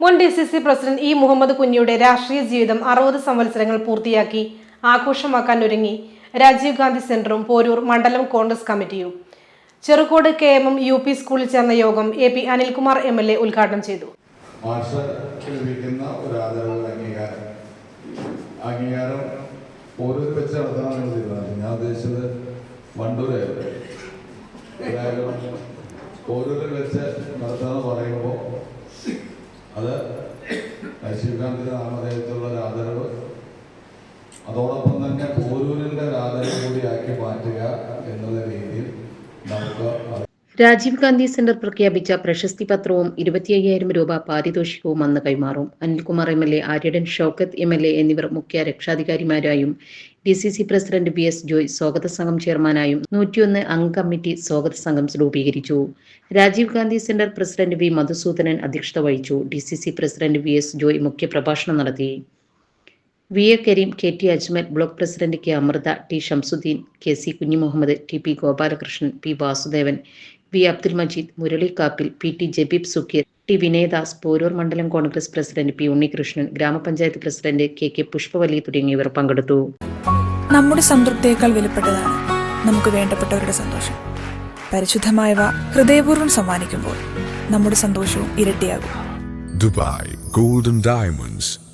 മുൻ D C C president E Muhammad കുഞ്ഞിയുടെ രാഷ്ട്രീയ ജീവിതം അറുപത് സംവത്സരങ്ങൾ പൂർത്തിയാക്കി ആഘോഷമാക്കാൻ ഒരുങ്ങി. രാജീവ് ഗാന്ധി സെന്ററും പോരൂർ മണ്ഡലം കോൺഗ്രസ് കമ്മിറ്റിയും. Cherukode K M M U P സ്കൂളിൽ ചേർന്ന യോഗം A P Anilkumar M L A ഉദ്ഘാടനം ചെയ്തു. അംഗീകാരം. വെച്ച് നടത്തണം പറയുമ്പോൾ അത് രാജീവ് നാമദേവത്തിലുള്ള ഒരു ആദരവ്. അതോടൊപ്പം തന്നെ പോരൂരിന്റെ ഒരു ആദരവ് കൂടി ആക്കി മാറ്റുക നമുക്ക് അത് രാജീവ് ഗാന്ധി സെന്റർ പ്രഖ്യാപിച്ച പ്രശസ്തി പത്രവും ഇരുപത്തി അയ്യായിരം രൂപ പാരിതോഷികവും അന്ന് കൈമാറും. Anilkumar M L A Aryadan Shoukath M L A എന്നിവർ മുഖ്യ രക്ഷാധികാരിമാരായും D C C president B S Joy സ്വാഗത സംഘം ചെയർമാനായും നൂറ്റിയൊന്ന് അംഗ കമ്മിറ്റി സ്വാഗത സംഘം രൂപീകരിച്ചു. Rajiv Gandhi centre president V Madhusoodanan അധ്യക്ഷത വഹിച്ചു. D C C president V S Joy മുഖ്യപ്രഭാഷണം നടത്തി. V A Kareem K T Ajmal block president K Amrutha T Shamsuddin K C Kunhimuhammad T P Gopalakrishnan P Vasudevan V Abdul Majeed Murali Kappil P T Jabeeb Sukkeer T Vinayadas Porur മണ്ഡലം Congress president P Unnikrishnan ഗ്രാമപഞ്ചായത്ത് president K K Pushpavalli തുടങ്ങിയവർ പങ്കെടുത്തു. നമ്മുടെ സംതൃപ്തിയേക്കാൾ വിലപ്പെട്ടതാണ് നമുക്ക് വേണ്ടപ്പെട്ടവരുടെ സന്തോഷം. പരിശുദ്ധമായവ ഹൃദയപൂർവം സമ്മാനിക്കുമ്പോൾ നമ്മുടെ സന്തോഷവും ഇരട്ടിയാകും. Dubai golden Diamonds,